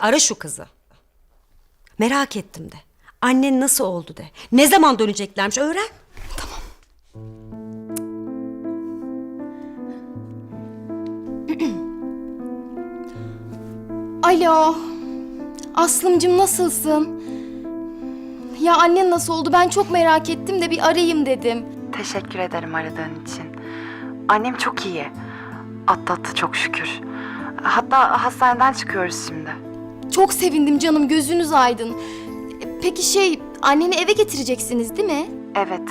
Ara şu kızı. Merak ettim de. Annen nasıl oldu de. Ne zaman döneceklermiş öğren. Alo. Aslımcım nasılsın? Ya annen nasıl oldu? Ben çok merak ettim de bir arayayım dedim. Teşekkür ederim aradığın için. Annem çok iyi. Atlattı çok şükür. Hatta hastaneden çıkıyoruz şimdi. Çok sevindim canım. Gözünüz aydın. E, Peki şey, anneni eve getireceksiniz değil mi? Evet.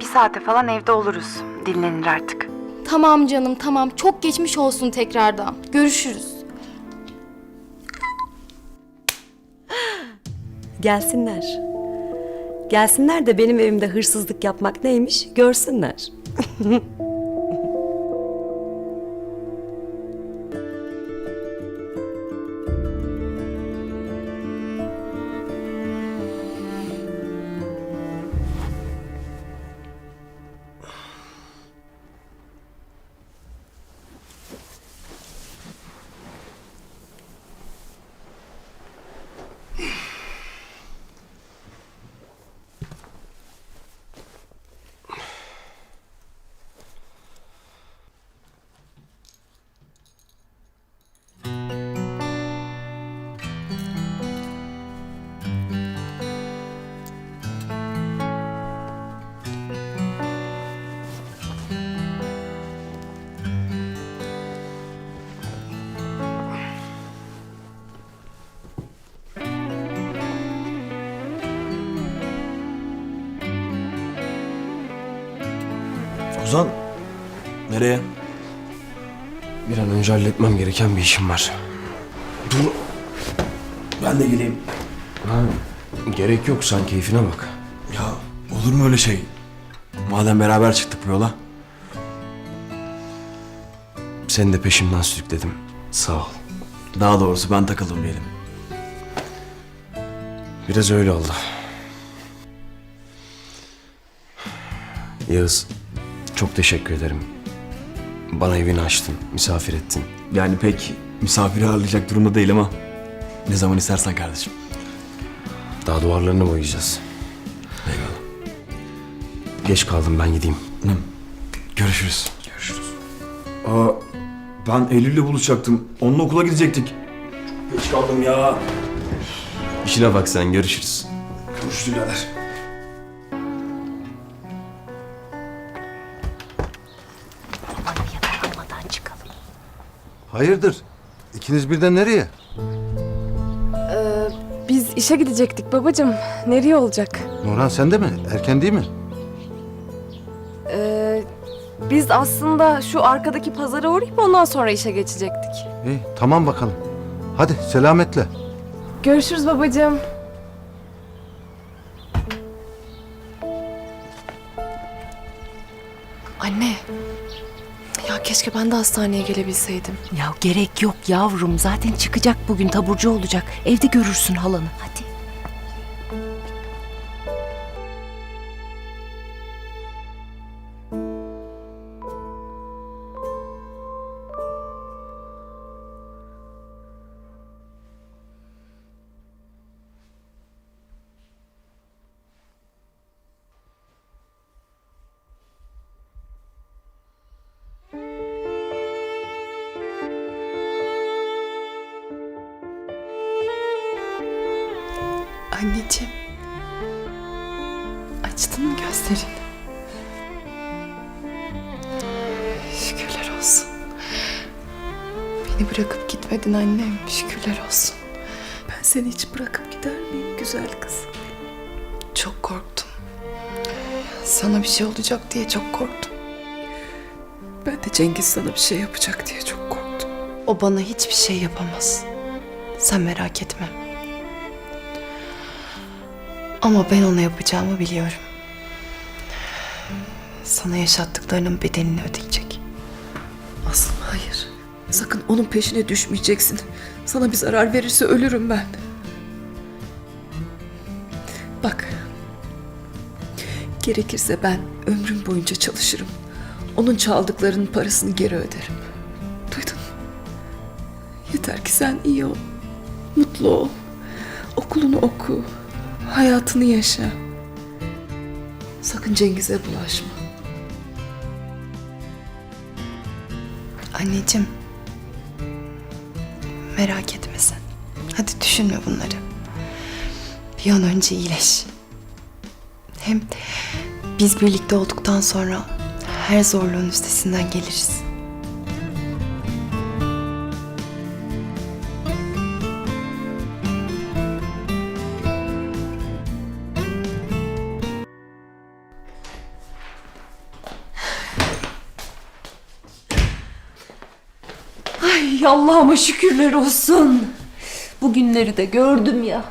Bir saate falan evde oluruz. Dinlenir artık. Tamam canım, tamam. Çok geçmiş olsun tekrardan. Görüşürüz. Gelsinler. Gelsinler de benim evimde hırsızlık yapmak neymiş görsünler. Ozan. Nereye? Bir an önce halletmem gereken bir işim var. Dur. Ben de geleyim. Ha, gerek yok sen keyfine bak. Ya olur mu öyle şey? Madem beraber çıktık bu yola. Seni de peşimden sürükledim. Sağ ol. Daha doğrusu ben takıldım diyelim. Biraz öyle oldu. Yağız, çok teşekkür ederim. Bana evini açtın, misafir ettin. Yani pek misafiri ağırlayacak durumda değil ama ne zaman istersen kardeşim. Daha duvarlarını boyayacağız. Eyvallah. Geç kaldım ben gideyim. Görüşürüz. Görüşürüz. Aa, ben Eylül'le buluşacaktım. Onunla okula gidecektik. Geç kaldım ya. İşine bak sen, görüşürüz. Görüşürüz birader. Hayırdır? İkiniz birden nereye? Biz işe gidecektik babacığım. Nereye olacak? Nurhan sen de mi? Erken değil mi? Ee, biz aslında şu arkadaki pazara uğrayıp ondan sonra işe geçecektik. İyi tamam bakalım. Hadi selametle. Görüşürüz babacığım. Anne. Ya keşke ben de hastaneye gelebilseydim. Ya gerek yok yavrum. Zaten çıkacak bugün taburcu olacak. Evde görürsün halanı. Hadi. Anneciğim. Açtın mı gözlerini? Şükürler olsun. Beni bırakıp gitmedin annem. Şükürler olsun. Ben seni hiç bırakıp gider miyim güzel kız? Çok korktum. Sana bir şey olacak diye çok korktum. Ben de Cengiz sana bir şey yapacak diye çok korktum. O bana hiçbir şey yapamaz. Sen merak etme. Ama ben ona yapacağımı biliyorum. Sana yaşattıklarının bedelini ödeyecek. Aslım hayır. Sakın onun peşine düşmeyeceksin. Sana bir zarar verirse ölürüm ben. Bak. Gerekirse ben ömrüm boyunca çalışırım. Onun çaldıklarının parasını geri öderim. Duydun mu? Yeter ki sen iyi ol. Mutlu ol. Okulunu oku. Hayatını yaşa. Sakın Cengiz'e bulaşma. Anneciğim. Merak etme sen. Hadi düşünme bunları. Bir an önce iyileş. Hem biz birlikte olduktan sonra her zorluğun üstesinden geliriz. Ay Allah'ıma şükürler olsun. Bugünleri de gördüm ya.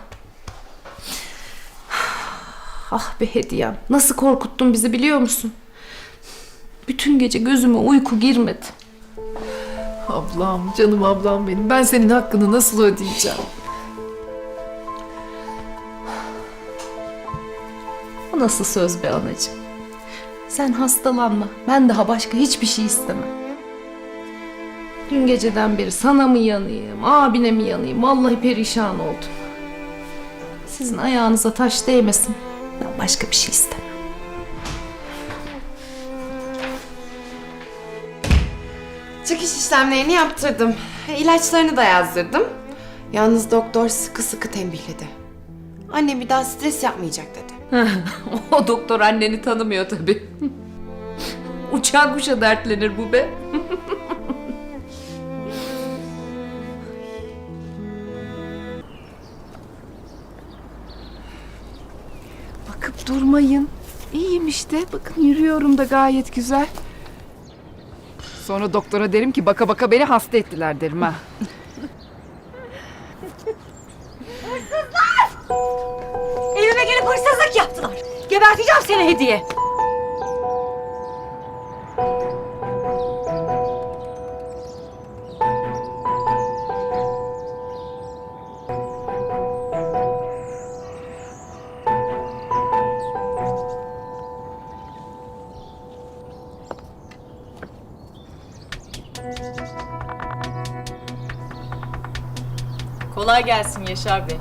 Ah be hediyem. Nasıl korkuttun bizi biliyor musun? Bütün gece gözüme uyku girmedi. Ablam, canım ablam benim. Ben senin hakkını nasıl ödeyeceğim? O nasıl söz be anacığım? Sen hastalanma. Ben daha başka hiçbir şey istemem. Dün geceden beri sana mı yanayım, abine mi yanayım? Vallahi perişan oldum. Sizin ayağınıza taş değmesin. Ben başka bir şey istemem. Çıkış işlemlerini yaptırdım. İlaçlarını da yazdırdım. Yalnız doktor sıkı sıkı tembihledi. Annem bir daha stres yapmayacak dedi. o doktor anneni tanımıyor tabii. Uçan kuşa dertlenir bu be. Durmayın. İyiyim işte. Bakın yürüyorum da gayet güzel. Sonra doktora derim ki baka baka beni hasta ettiler derim ha. Evime gelip hırsızlık yaptılar. Geberteceğim seni hediye. Kolay gelsin Yaşar Bey.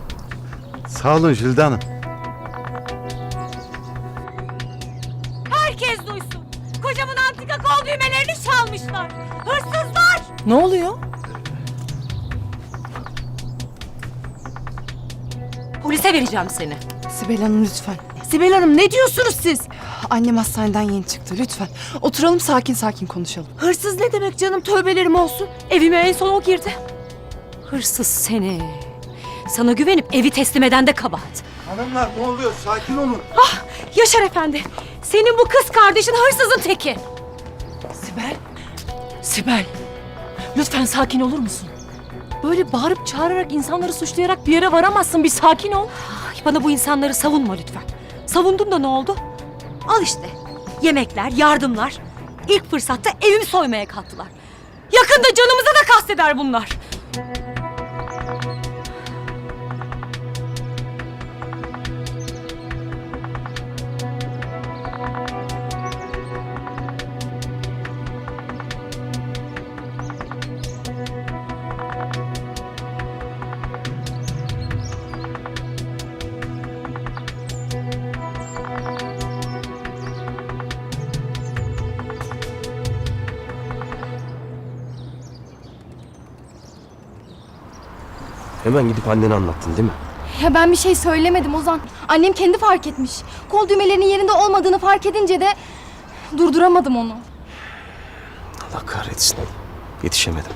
Sağ olun Jülde Hanım. Herkes duysun. Kocamın antika kol düğmelerini çalmışlar. Hırsızlar. Ne oluyor? Polise vereceğim seni. Sibel Hanım lütfen. Sibel Hanım ne diyorsunuz siz? Annem hastaneden yeni çıktı lütfen. Oturalım sakin sakin konuşalım. Hırsız ne demek canım tövbelerim olsun. Evime en son o girdi. Hırsız seni. Sana güvenip evi teslim eden de kabahat. Hanımlar ne oluyor? Sakin olun. Yaşar efendi. Senin bu kız kardeşin hırsızın teki. Sibel. Sibel. Lütfen sakin olur musun? Böyle bağırıp çağırarak insanları suçlayarak bir yere varamazsın. Bir sakin ol. Ay, bana bu insanları savunma lütfen. Savundun da ne oldu? Al işte. Yemekler, yardımlar. İlk fırsatta evimi soymaya kalktılar. Yakında canımıza da kasteder bunlar. Hemen gidip annene anlattın değil mi? Ya ben bir şey söylemedim Ozan. Annem kendi fark etmiş. Kol düğmelerinin yerinde olmadığını fark edince de durduramadım onu. Allah kahretsin. Yetişemedim.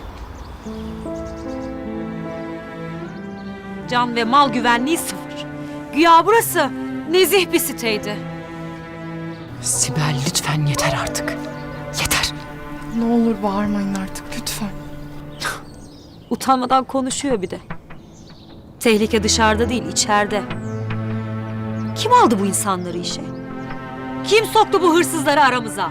Can ve mal güvenliği sıfır. Güya burası nezih bir siteydi. Sibel lütfen yeter artık. Yeter. Ne olur bağırmayın artık lütfen. Utanmadan konuşuyor bir de. Tehlike dışarıda değil, içeride. Kim aldı bu insanları işe? Kim soktu bu hırsızları aramıza?